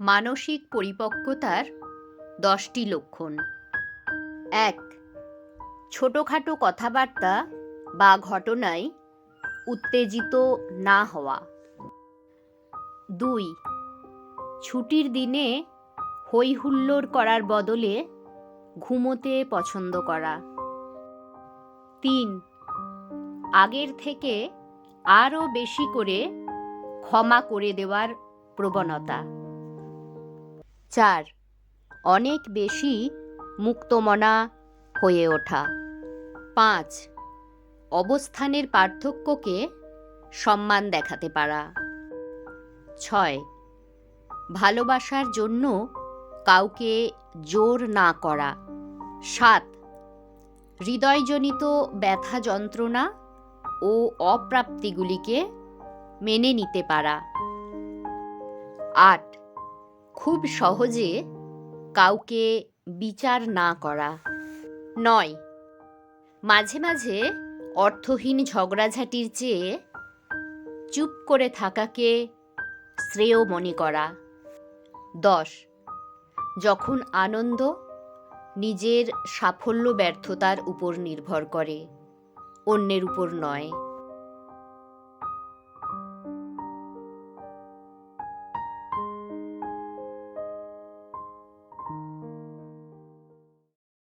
মানসিক পরিপক্কতার দশটি লক্ষণ। এক, ছোটোখাটো কথাবার্তা বা ঘটনায় উত্তেজিত না হওয়া। দুই, ছুটির দিনে হই হুল্লোড় করার বদলে ঘুমোতে পছন্দ করা। তিন, আগের থেকে আরও বেশি করে ক্ষমা করে দেওয়ার প্রবণতা। চার। অনেক বেশি মুক্তমনা হয়ে ওঠা। পাঁচ। অবস্থানের পার্থক্যকে সম্মান দেখাতে পারা। ছয়। ভালোবাসার জন্য কাউকে জোর না করা। সাত। হৃদয়জনিত ব্যথা যন্ত্রণা ও অপ্রাপ্তিগুলিকে মেনে নিতে পারা। আট। খুব সহজে কাউকে বিচার না করা। নয়, মাঝে মাঝে অর্থহীন ঝগড়াঝাটির চেয়ে চুপ করে থাকাকে শ্রেয় মনে করা। দশ, যখন আনন্দ নিজের সাফল্য ব্যর্থতার উপর নির্ভর করে, অন্যের উপর নয়।